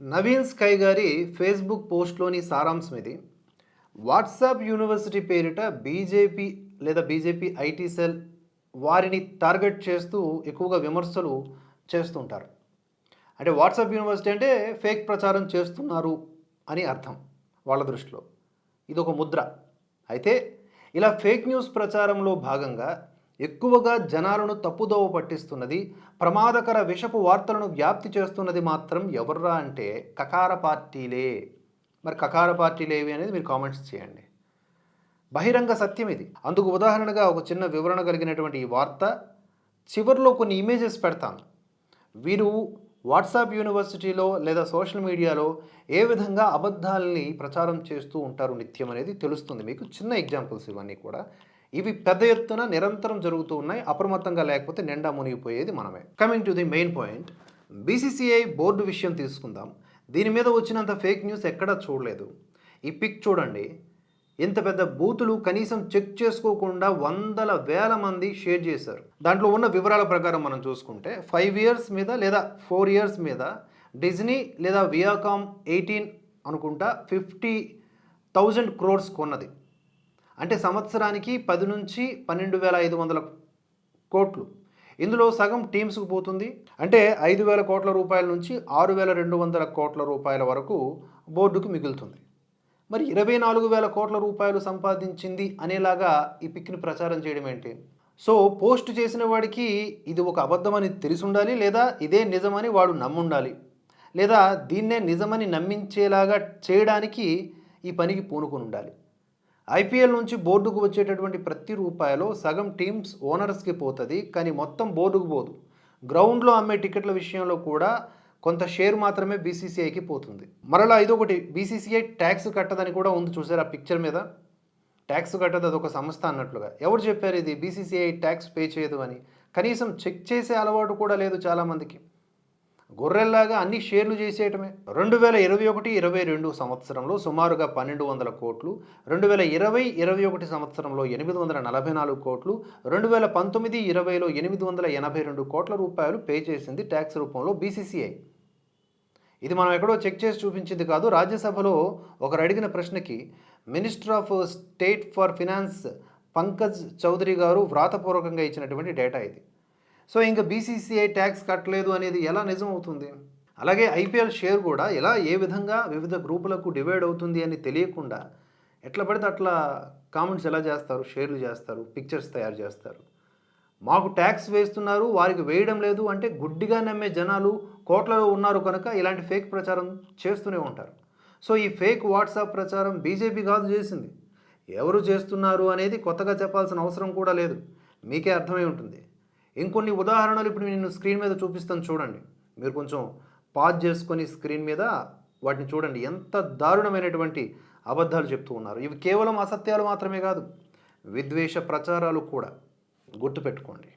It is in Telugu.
నవీన్ స్కై గారి ఫేస్బుక్ పోస్ట్లోని సారాంశం ఇది. వాట్సాప్ యూనివర్సిటీ పేరిట బీజేపీ లేదా బీజేపీ ఐటీ సెల్ వారిని టార్గెట్ చేస్తూ ఎక్కువగా విమర్శలు చేస్తుంటారు అంటే వాట్సాప్ యూనివర్సిటీ అంటే ఫేక్ ప్రచారం చేస్తున్నారు అని అర్థం వాళ్ళ దృష్టిలో. ఇది ఒక ముద్ర. అయితే ఇలా ఫేక్ న్యూస్ ప్రచారంలో భాగంగా ఎక్కువగా జనాలను తప్పుదోవ పట్టిస్తున్నది ప్రమాదకర విషపు వార్తలను వ్యాప్తి చేస్తున్నది మాత్రం ఎవర్రా అంటే కకార పార్టీలే. మరి కకార పార్టీలు ఏవి అనేది మీరు కామెంట్స్ చేయండి. బహిరంగ సత్యం ఇది. అందుకు ఉదాహరణగా ఒక చిన్న వివరణ కలిగినటువంటి ఈ వార్త. చివరిలో కొన్ని ఇమేజెస్ పెడతాను వీరు వాట్సాప్ యూనివర్సిటీలో లేదా సోషల్ మీడియాలో ఏ విధంగా అబద్ధాలని ప్రచారం చేస్తూ ఉంటారు నిత్యం అనేది తెలుస్తుంది. మీకు చిన్న ఎగ్జాంపుల్స్ ఇవన్నీ కూడా. ఇవి పెద్ద ఎత్తున నిరంతరం జరుగుతూ ఉన్నాయి. అప్రమత్తంగా లేకపోతే నిండా మునిగిపోయేది మనమే. Coming to the main point BCCI board విషయం తీసుకుందాం. దీని మీద వచ్చినంత ఫేక్ న్యూస్ ఎక్కడా చూడలేదు. ఈ పిక్ చూడండి. ఇంత పెద్ద బూతులు కనీసం చెక్ చేసుకోకుండా వందల వేల మంది షేర్ చేశారు. దాంట్లో ఉన్న వివరాల ప్రకారం మనం చూసుకుంటే ఫైవ్ ఇయర్స్ మీద లేదా ఫోర్ ఇయర్స్ మీద డిజ్నీ లేదా వియాకామ్ ఎయిటీన్ అనుకుంటా ఫిఫ్టీ థౌజండ్ క్రోర్స్ కొన్నది. అంటే సంవత్సరానికి పది నుంచి పన్నెండు వేల ఐదు వందల కోట్లు. ఇందులో సగం టీమ్స్కు పోతుంది. అంటే ఐదు వేల కోట్ల రూపాయల నుంచి ఆరు వేల రెండు వందల కోట్ల రూపాయల వరకు బోర్డుకు మిగులుతుంది. మరి ఇరవై నాలుగు వేల కోట్ల రూపాయలు సంపాదించింది అనేలాగా ఈ పిక్ని ప్రచారం చేయడం ఏంటి? సో పోస్ట్ చేసిన వాడికి ఇది ఒక అబద్ధమని తెలిసి ఉండాలి లేదా ఇదే నిజమని వాడు నమ్ముండాలి లేదా దీన్నే నిజమని నమ్మించేలాగా చేయడానికి ఈ పనికి పూనుకొని ఉండాలి ఐపీఎల్ నుంచి బోర్డుకు వచ్చేటటువంటి ప్రతి రూపాయలో సగం టీమ్స్ ఓనర్స్కి పోతుంది కానీ మొత్తం బోర్డుకు పోదు. గ్రౌండ్లో అమ్మే టికెట్ల విషయంలో కూడా కొంత షేర్ మాత్రమే బీసీసీఐకి పోతుంది. మరలా ఇదొకటి బీసీసీఐ ట్యాక్స్ కట్టదని కూడా ఉంది చూసారు ఆ పిక్చర్ మీద? ట్యాక్స్ కట్టదు అదొక సంస్థ అన్నట్లుగా. ఎవరు చెప్పారు ఇది? బీసీసీఐ ట్యాక్స్ పే చేయదు అని. కనీసం చెక్ చేసే అలవాటు కూడా లేదు చాలామందికి. గొర్రెల్లాగా అన్ని షేర్లు చేసేయటమే. రెండు వేల ఇరవై ఒకటి ఇరవై రెండు సంవత్సరంలో సుమారుగా పన్నెండు వందల కోట్లు రెండు వేల ఇరవై ఇరవై ఒకటి సంవత్సరంలో ఎనిమిది వందల నలభై నాలుగు కోట్లు రెండు వేల పంతొమ్మిది ఇరవైలో ఎనిమిది వందల ఎనభై రెండు కోట్ల రూపాయలు పే చేసింది ట్యాక్స్ రూపంలో బీసీసీఐ. ఇది మనం ఎక్కడో చెక్ చేసి చూపించింది కాదు రాజ్యసభలో ఒకరు అడిగిన ప్రశ్నకి minister of state for finance Pankaj Chaudhary గారు వ్రాతపూర్వకంగా ఇచ్చినటువంటి డేటా ఇది. సో ఇంకా బీసీసీఐ ట్యాక్స్ కట్టలేదు అనేది ఎలా నిజం అవుతుంది అలాగే ఐపీఎల్ షేర్ కూడా ఎలా ఏ విధంగా వివిధ గ్రూపులకు డివైడ్ అవుతుంది అని తెలియకుండా ఎట్లా పడితే అట్లా కామెంట్స్ ఎలా చేస్తారు షేర్లు చేస్తారు పిక్చర్స్ తయారు చేస్తారు. మాకు ట్యాక్స్ వేస్తున్నారు వారికి వేయడం లేదు అంటే గుడ్డిగా నమ్మే జనాలు కోట్లలో ఉన్నారు కనుక ఇలాంటి ఫేక్ ప్రచారం చేస్తూనే ఉంటారు. సో ఈ ఫేక్ వాట్సాప్ ప్రచారం బీజేపీ కాదు చేసింది. ఎవరు చేస్తున్నారు అనేది కొత్తగా చెప్పాల్సిన అవసరం కూడా లేదు. మీకే అర్థమై ఉంటుంది. ఇంకొన్ని ఉదాహరణలు ఇప్పుడు నేను స్క్రీన్ మీద చూపిస్తాను చూడండి. మీరు కొంచెం పాజ్ చేసుకొని స్క్రీన్ మీద వాటిని చూడండి. ఎంత దారుణమైనటువంటి అబద్ధాలు చెప్తూ ఉన్నారు. ఇవి కేవలం అసత్యాలు మాత్రమే కాదు విద్వేష ప్రచారాలు కూడా గుర్తుపెట్టుకోండి.